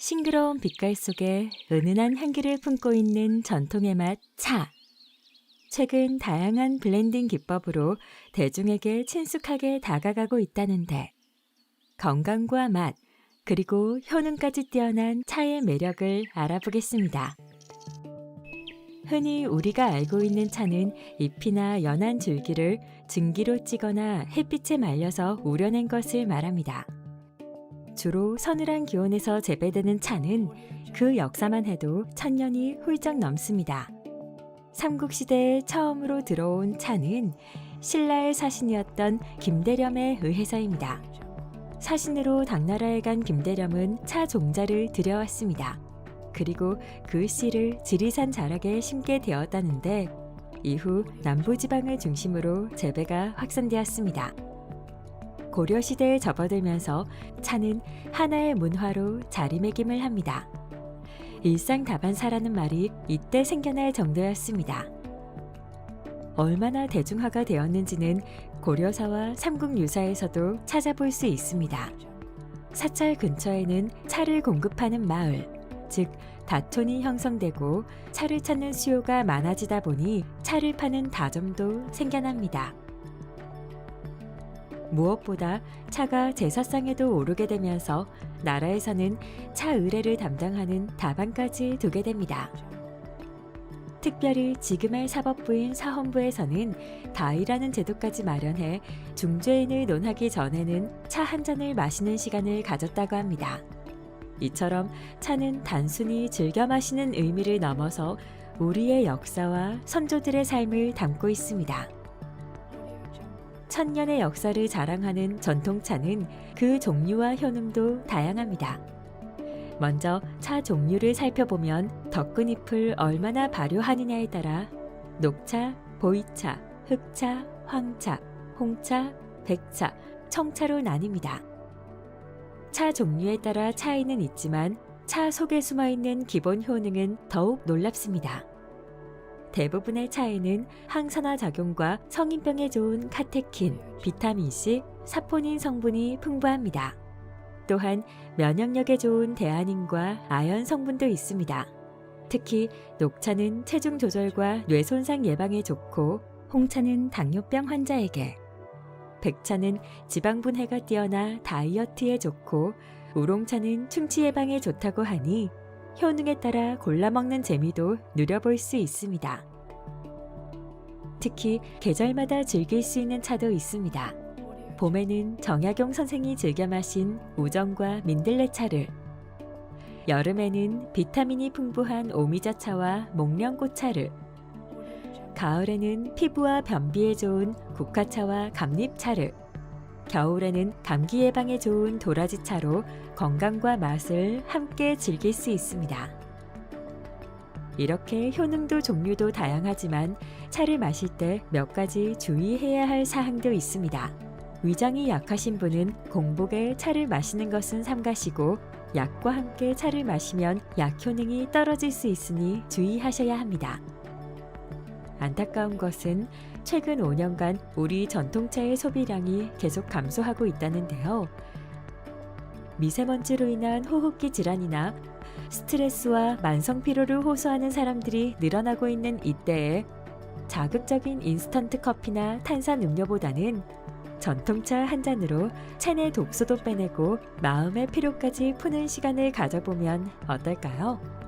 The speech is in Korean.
싱그러운 빛깔 속에 은은한 향기를 품고 있는 전통의 맛 차. 최근 다양한 블렌딩 기법으로 대중에게 친숙하게 다가가고 있다는데 건강과 맛, 그리고 효능까지 뛰어난 차의 매력을 알아보겠습니다. 흔히 우리가 알고 있는 차는 잎이나 연한 줄기를 증기로 찌거나 햇빛에 말려서 우려낸 것을 말합니다. 주로 서늘한 기온에서 재배되는 차는 그 역사만 해도 천년이 훌쩍 넘습니다. 삼국시대에 처음으로 들어온 차는 신라의 사신이었던 김대렴에 의해서입니다. 사신으로 당나라에 간 김대렴은 차 종자를 들여왔습니다. 그리고 그 씨를 지리산 자락에 심게 되었다는데 이후 남부지방을 중심으로 재배가 확산되었습니다. 고려시대에 접어들면서 차는 하나의 문화로 자리매김을 합니다. 일상다반사라는 말이 이때 생겨날 정도였습니다. 얼마나 대중화가 되었는지는 고려사와 삼국유사에서도 찾아볼 수 있습니다. 사찰 근처에는 차를 공급하는 마을, 즉 다촌이 형성되고 차를 찾는 수요가 많아지다 보니 차를 파는 다점도 생겨납니다. 무엇보다 차가 제사상에도 오르게 되면서 나라에서는 차 의뢰를 담당하는 다반까지 두게 됩니다. 특별히 지금의 사법부인 사헌부에서는 다이라는 제도까지 마련해 중죄인을 논하기 전에는 차 한 잔을 마시는 시간을 가졌다고 합니다. 이처럼 차는 단순히 즐겨 마시는 의미를 넘어서 우리의 역사와 선조들의 삶을 담고 있습니다. 천년의 역사를 자랑하는 전통차는 그 종류와 효능도 다양합니다. 먼저 차 종류를 살펴보면 덕근잎을 얼마나 발효하느냐에 따라 녹차, 보이차, 흑차, 황차, 홍차, 백차, 청차로 나뉩니다. 차 종류에 따라 차이는 있지만 차 속에 숨어 있는 기본 효능은 더욱 놀랍습니다. 대부분의 차에는 항산화 작용과 성인병에 좋은 카테킨, 비타민C, 사포닌 성분이 풍부합니다. 또한 면역력에 좋은 대안인과 아연 성분도 있습니다. 특히 녹차는 체중 조절과 뇌 손상 예방에 좋고 홍차는 당뇨병 환자에게 백차는 지방 분해가 뛰어나 다이어트에 좋고 우롱차는 충치 예방에 좋다고 하니 효능에 따라 골라 먹는 재미도 누려볼 수 있습니다. 특히 계절마다 즐길 수 있는 차도 있습니다. 봄에는 정약용 선생이 즐겨 마신 우정과 민들레차를 여름에는 비타민이 풍부한 오미자차와 목련꽃차를 가을에는 피부와 변비에 좋은 국화차와 감잎차를 겨울에는 감기 예방에 좋은 도라지 차로 건강과 맛을 함께 즐길 수 있습니다. 이렇게 효능도 종류도 다양하지만 차를 마실 때 몇 가지 주의해야 할 사항도 있습니다. 위장이 약하신 분은 공복에 차를 마시는 것은 삼가시고 약과 함께 차를 마시면 약 효능이 떨어질 수 있으니 주의하셔야 합니다. 안타까운 것은 최근 5년간 우리 전통차의 소비량이 계속 감소하고 있다는데요. 미세먼지로 인한 호흡기 질환이나 스트레스와 만성 피로를 호소하는 사람들이 늘어나고 있는 이때에 자극적인 인스턴트 커피나 탄산 음료보다는 전통차 한 잔으로 체내 독소도 빼내고 마음의 피로까지 푸는 시간을 가져보면 어떨까요?